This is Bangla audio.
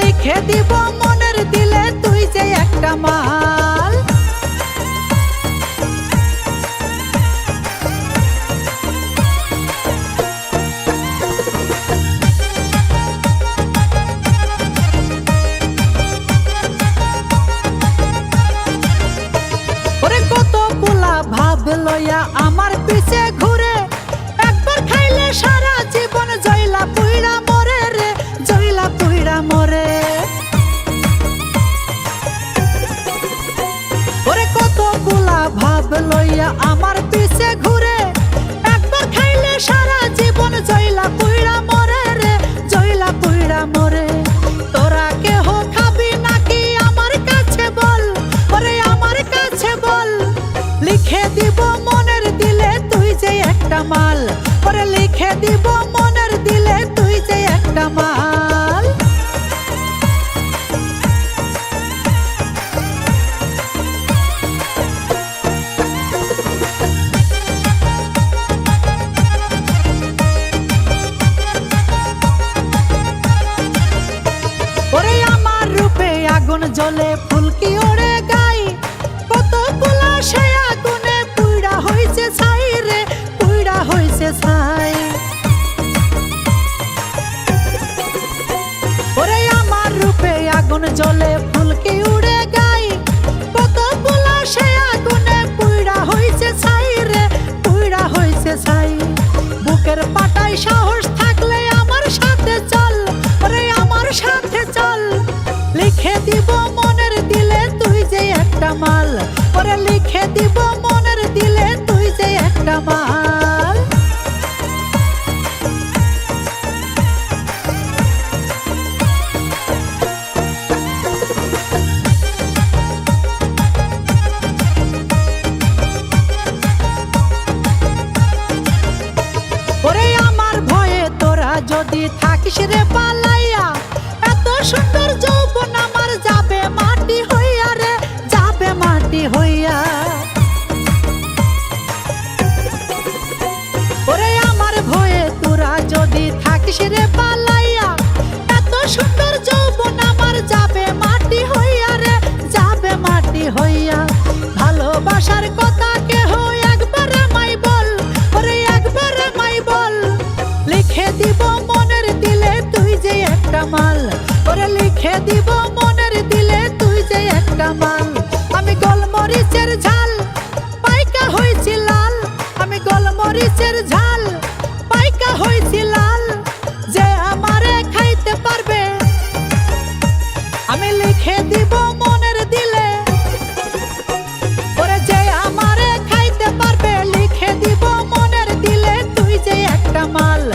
লিখে দিব মনের দিলে তুই যে একটা মাল। লইয়া আমার পিছে ঘুরে ভাব লইয়া আমার পিছে ঘুরে, একবার খাইলে সারা জীবন জয়লা পুইড়া মরে রে, জয়লা পুইড়া মরে। তোরা কেহ খাবি নাকি আমার কাছে বল? ওরে আমার কাছে বল। লিখে দিব মনের দিলে তুই যে একটা মাল। ওরে লিখে দিব মনের আগুন ফুলকি ওরে গাই। কত পোলা সে আগুনে পুইড়া হইছে ছাই রে, পুইড়া হইছে ছাই। ওরে আমার রূপে আগুন জ্বলে আমার ভয়ে তোরা যদি থাকিস রে পালাইয়া এত সুন্দর যৌবন যদি থাকিস রে পালাইয়া? এত সুন্দর যৌবন আমার যাবে মাটি হইয়া রে, যাবে মাটি হইয়া। ভালোবাসার কথা কেহ একবার আমায় বল, ওরে একবার বল। লিখে দিব মনের দিলে তুই যে একটা মাল, ওরে লিখে দিব माल